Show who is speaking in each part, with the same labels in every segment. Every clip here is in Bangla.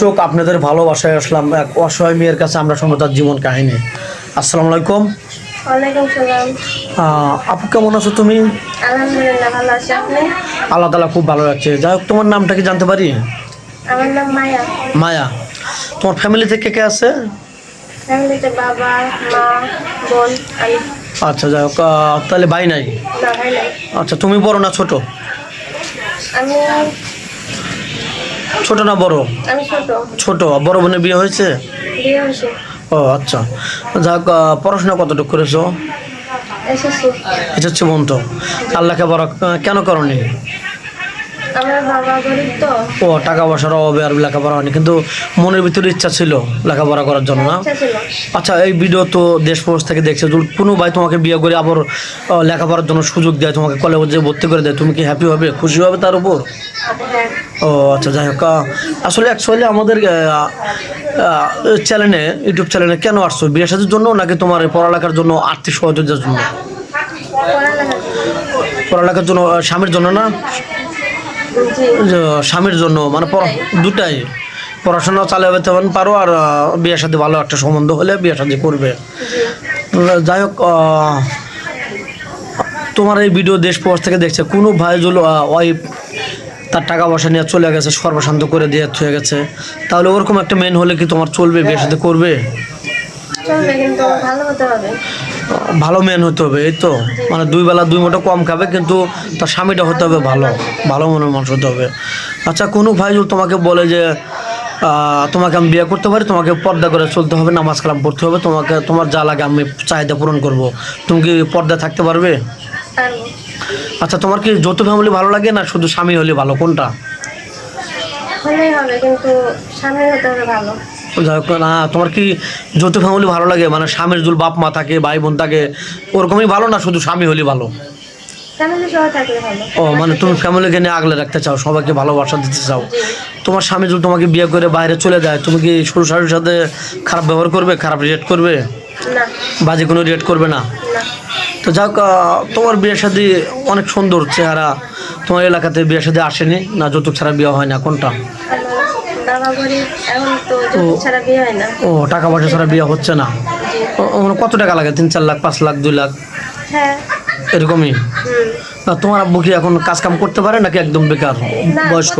Speaker 1: চোখ আপনাদের ভালোবাসায় আসলাম এক অসহায় মেয়ের কাছে আমরা শুনব তার জীবন কাহিনী। আসসালামু আলাইকুম। আপু কেমন আছো তুমি? আল্লাহ তালা খুব ভালো লাগছে যাই হোক তোমার নামটা কি জানতে পারি?
Speaker 2: মায়া।
Speaker 1: মায়া। তোমার ফ্যামিলি থেকে কে আছে? আচ্ছা যাই হোক তাহলে ভাই নাই?
Speaker 2: ভাই নাই।
Speaker 1: আচ্ছা তুমি বড় না ছোট?
Speaker 2: আমি
Speaker 1: ছোট না বড়?
Speaker 2: আমি ছোট।
Speaker 1: ছোট। বড় বোনের বিয়ে হয়েছে?
Speaker 2: বিয়ে হয়েছে।
Speaker 1: ও আচ্ছা। যা আহ, পড়াশোনা কতটুকু করেছ?
Speaker 2: এসেছি
Speaker 1: এটা হচ্ছে বোন তো আল্লাহকে বড় কেন করনি?
Speaker 2: আমার বাবা গরিব তো।
Speaker 1: ও টাকা পয়সার অভাবে আর লেখাপড়া হয়নি কিন্তু মনের ভিতরে ইচ্ছা ছিল লেখাপড়া করার জন্য না? আচ্ছা এই ভিডিও তো দেশ প্রবাস থেকে দেখছে কোনো ভাই তোমাকে বিয়ে করে আবার লেখাপড়ার জন্য সুযোগ দেয় তোমাকে কলেজে ভর্তি করে দেয় তুমি কি হ্যাপি হবে খুশি হবে তার উপর?
Speaker 2: হ্যাঁ।
Speaker 1: ও আচ্ছা যাই হোক আসলে অ্যাকচুয়ালি আমাদের চ্যানেলে ইউটিউব চ্যানেলে কেন আসছো? বিয়ে সাথের জন্য নাকি তোমার পড়ালেখার জন্য আর্থিক সহযোগিতার জন্য? পড়ালেখার জন্য। স্বামীর জন্য না? স্বামীর জন্য মানে পড়া- দুটাই। পড়াশোনা চালিয়ে যেতে পারো আর বিয়ের সাথে ভালো একটা সম্বন্ধ হলে বিয়ে সাথে করবে। যাই হোক তোমার এই ভিডিও দেশ প্রবাস থেকে দেখছে কোনো ভাই জল ওয়াইফ তার টাকা পয়সা নিয়ে চলে গেছে সর্বশান্ত করে দিয়ে হয়ে গেছে। তাহলে ওরকম একটা মেন হলে কি তোমার চলবে বিয়ের সাথে করবে?
Speaker 2: চলবে কিন্তু ভালো হতে হবে।
Speaker 1: ভালো মেন হতে হবে, এই তো। মানে দুই বেলা দুই মোটা কম খাবে, কিন্তু তার স্বামীটা হতে হবে ভালো ভালো মনের মানুষ হতে হবে। আচ্ছা কোনো ভাই যদি তোমাকে বলে যে তোমাকে আমি বিয়ে করতে পারি, তোমাকে পর্দা করে চলতে হবে, নামাজ কালাম পড়তে হবে, তোমাকে, তোমার যা লাগে আমি চাহিদা পূরণ করব। তুমি কি পর্দা থাকতে পারবে? আচ্ছা তোমার কি যৌথ ফ্যামিলি ভালো লাগে না শুধু স্বামী হলে ভালো? কোনটা?
Speaker 2: হলেই হবে, কিন্তু সামনে হতে হবে ভালো।
Speaker 1: না তোমার কি যৌথ ফ্যামিলি ভালো লাগে? মানে স্বামীর জুল বাপ মা থাকে ভাই বোন থাকে ওরকমই ভালো না শুধু স্বামী হলে ভালো? ও মানে তুমি ফ্যামিলিকে নিয়ে আগলে রাখতে চাও সবাইকে ভালোবাসা দিতে চাও। তোমার স্বামী যদি তোমাকে বিয়ে করে বাইরে চলে যায় তুমি কি শ্বশুর শাশুড়ির সাথে খারাপ ব্যবহার করবে খারাপ রিয়েক্ট করবে? বাজে কোনো রিয়েক্ট করবে না? তো যাক তোমার বিয়ের সাথে অনেক সুন্দর চেহারা। তোমার এলাকাতে বিয়ের সাথে আসেনি? না যৌতুক ছাড়া বিয়ে হয় না কোনটা?
Speaker 2: আমার বাবা এখন তো যৌতুক ছাড়া বিয়ে হয় না।
Speaker 1: ও টাকা পয়সা ছাড়া বিয়ে হচ্ছে না? মানে কত টাকা লাগে? তিন চার লাখ পাঁচ লাখ দুই লাখ?
Speaker 2: হ্যাঁ।
Speaker 1: এরকমই? তোমার আব্বু কি এখন কাজ কাম করতে পারে নাকি একদম বেকার বয়স্ক?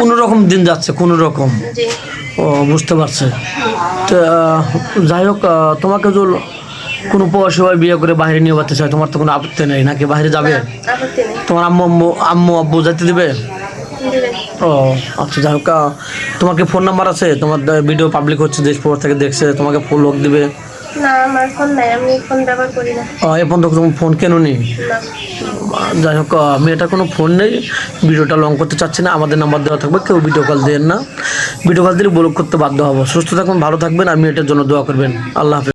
Speaker 1: কোনো রকম দিন যাচ্ছে কোনো রকম। ও বুঝতে পারছে। তো যাই হোক তোমাকে যদি কোনো পয়সা বিয়ে করে বাইরে নিয়ে যেতে চায় তোমার তো কোনো আপত্তি নেই নাকি বাইরে যাবে? তোমার আম্মু আম্মু আম্মু আব্বু যেতে দিবে? ও আচ্ছা যাই হোক আহ, তোমার কি ফোন নাম্বার আছে? তোমার ভিডিও পাবলিক হচ্ছে দেশ পর থেকে দেখছে তোমাকে ফোন লোক দিবে।
Speaker 2: না আমার ফোন নাই আমি ফোন ব্যবহার করি না।
Speaker 1: এ পর্যন্ত তুমি ফোন কেন নি। যাই হোক মেয়েটার কোনো ফোন নেই। ভিডিওটা লং করতে চাচ্ছি না আমাদের নাম্বার দেওয়া থাকবে কেউ ভিডিও কল দেন না। ভিডিও কল দিলে ব্লক করতে বাধ্য হব। সুস্থ থাকবেন ভালো থাকবেন আর মেয়েটার জন্য দোয়া করবেন। আল্লাহ হাফেজ।